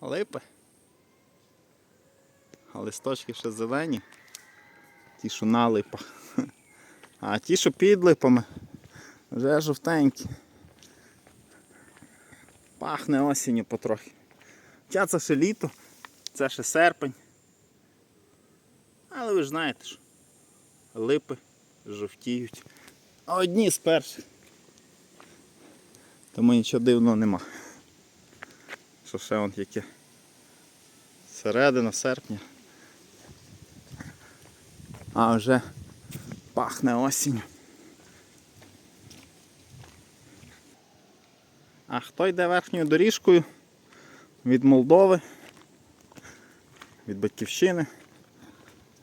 липи. А листочки ще зелені. Ті, що на липах. А ті, що під липами, вже жовтенькі. Пахне осінню потрохи. Хоча це ще літо, це ще серпень. Але ви ж знаєте що липи жовтіють. Одні з перших. Тому нічого дивного нема. Що ще вон яке. Середина серпня. А вже пахне осінню. А хто йде верхньою доріжкою від Молдови, від Батьківщини,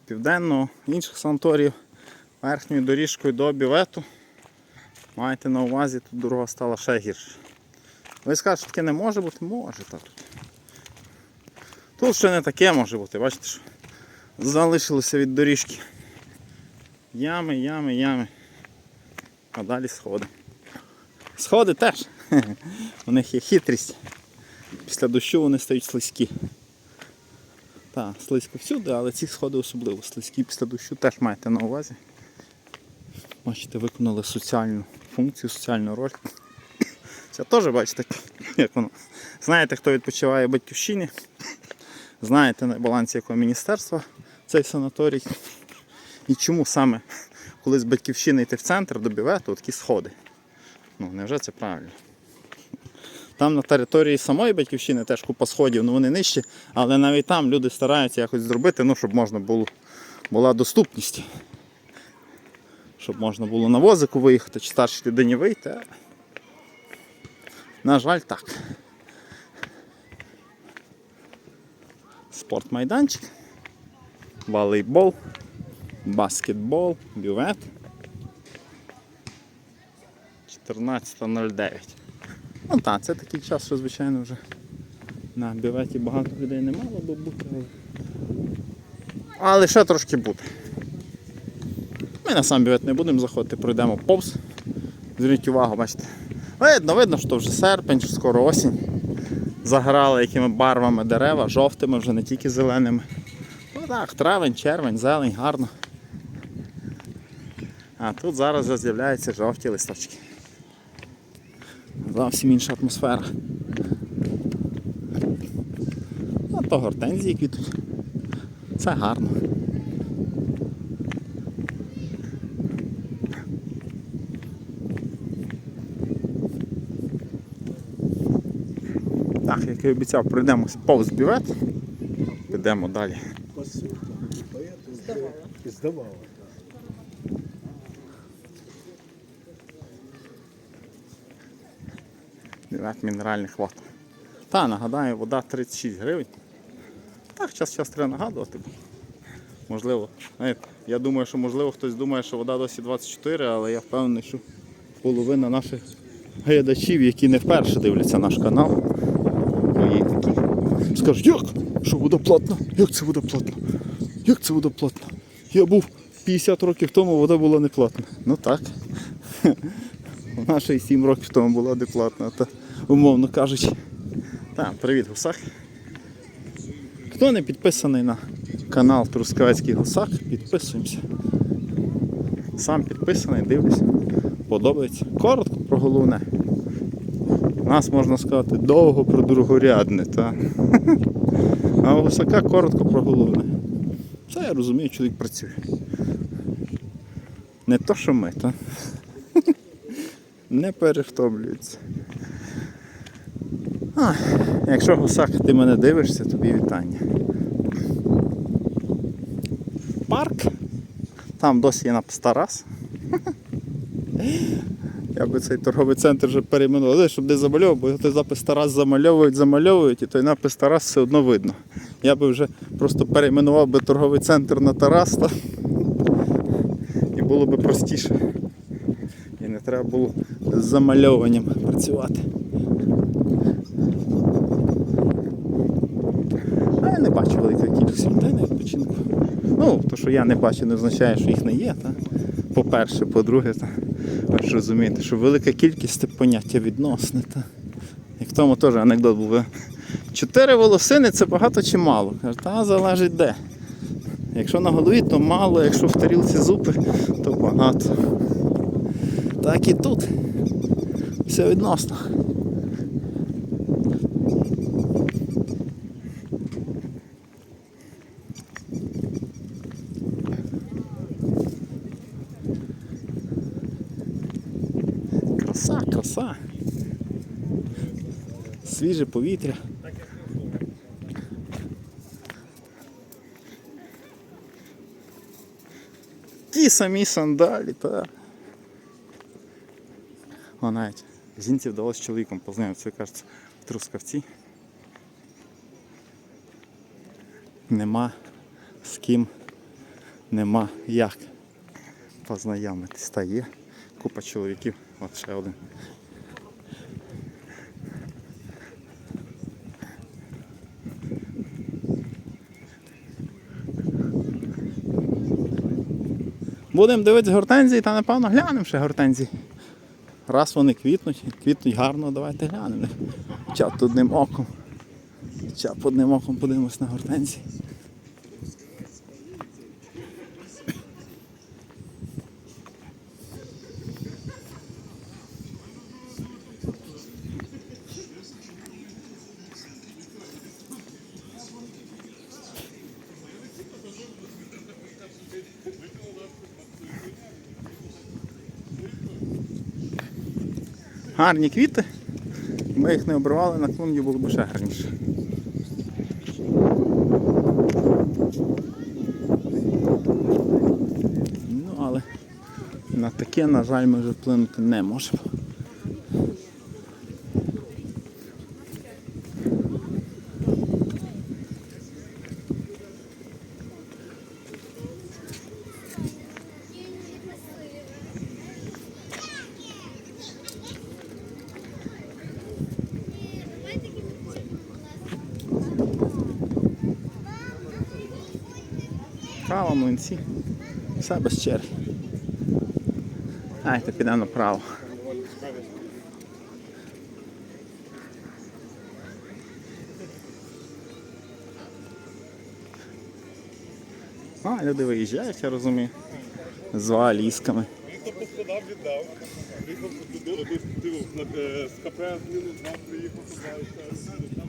Південного, інших санаторіїв, верхньою доріжкою до бювету, маєте на увазі, тут дорога стала ще гірше. Ви скажете, що таке не може бути? Може так тут. Ще не таке може бути, бачите, що залишилося від доріжки. Ями, ями, ями. А далі сходи. Сходи теж. У них є хитрість. Після дощу вони стають слизькі. Так, слизько всюди, але ці сходи особливо слизькі після дощу теж маєте на увазі. Бачите, виконали соціальну функцію, соціальну роль. Це теж бачите, як воно. Знаєте, хто відпочиває в батьківщині, знаєте на балансі якого міністерства цей санаторій. І чому саме коли з батьківщини йти в центр до бювету, такі сходи. Ну, невже це правильно? Там на території самої батьківщини теж купа сходів, ну вони нижчі, але навіть там люди стараються якось зробити, ну, щоб можна було, була доступність. Щоб можна було на возику виїхати чи старшій людині вийти. На жаль, так. Спортмайданчик, волейбол, баскетбол, бювет. 14.09. Ну так, це такий час, що звичайно вже на бюветі багато людей не мало би бути. Але ще трошки буде. Ми на сам бювет не будемо заходити, пройдемо повз. Зверніть увагу, бачите. Видно, видно, що вже серпень, що скоро осінь. Заграли якими барвами дерева, жовтими, вже не тільки зеленими. Ну так, травень, червень, зелень, гарно. А тут зараз вже з'являються жовті листочки. Зовсім інша атмосфера. А то гортензії квітуть. Це гарно. І обіцяв, пройдемося повз бювет. Підемо далі. Здавала. Бювет мінеральних вод. Та, нагадаю, вода 36 гривень. Так, час час треба нагадувати. Можливо, знаєте, я думаю, що можливо хтось думає, що вода досі 24, але я впевнений, що половина наших глядачів, які не вперше дивляться наш канал. Скажуть, як? Що вода платна? Як це вода платна? Як це вода платна? Я був 50 років тому, вода була не платна. Ну так. Вона ще й 7 років тому була не платна, та, умовно кажучи. Так, привіт, гусак. Хто не підписаний на канал Трускавецький Гусак, підписуємося. Сам підписаний, дивлюсь, подобається. Коротко про головне. Нас можна сказати довго про другорядне, та? а у гусака коротко про головне. Це я розумію, чоловік працює. Не то, що ми, та? не перевтомлюється. А, якщо гусак ти мене дивишся, тобі вітання. Парк. Там досі є напис Тарас. Я би цей торговий центр вже перейменував, щоб не замальовував, бо той запис Тарас замальовують, замальовують, і той напис Тарас все одно видно. Я би вже просто перейменував би торговий центр на Тарас, та... і було би простіше. І не треба було з замальовуванням працювати. А я не бачу великої кількості людей на відпочинку. Ну, то, що я не бачу, не означає, що їх не є. По-перше, по-друге, та, ж розумієте, що велика кількість це поняття відносне. Та? Як в тому теж анекдот був. Чотири волосини це багато чи мало? Та залежить де. Якщо на голові, то мало, якщо в тарілці зупи, то багато. Так і тут. Все відносно. Краса. Свіже повітря. Ті самі сандалі, та. О, навіть жінці вдалося з чоловіком познайомитися, кажеться, в Трускавці. Нема з ким, нема як познайомитись. Та є купа чоловіків, от ще один. Будемо дивитися гортензії та напевно глянемо ще гортензії. Раз вони квітнуть, квітнуть гарно, давайте глянемо. Б одним оком. Б одним оком подивимось на гортензії. Гарні квіти. Ми їх не обривали, на клумбі було б ще гарніше. Ну, але на таке, на жаль, ми вже вплинути не можемо. Право, млинці. Все без черги. Дайте підемо направо. А, люди виїжджають, я розумію. З валізками. Він то поскладав, віддав. Приїхав туди, дивив, з КП мінус два приїхав туди.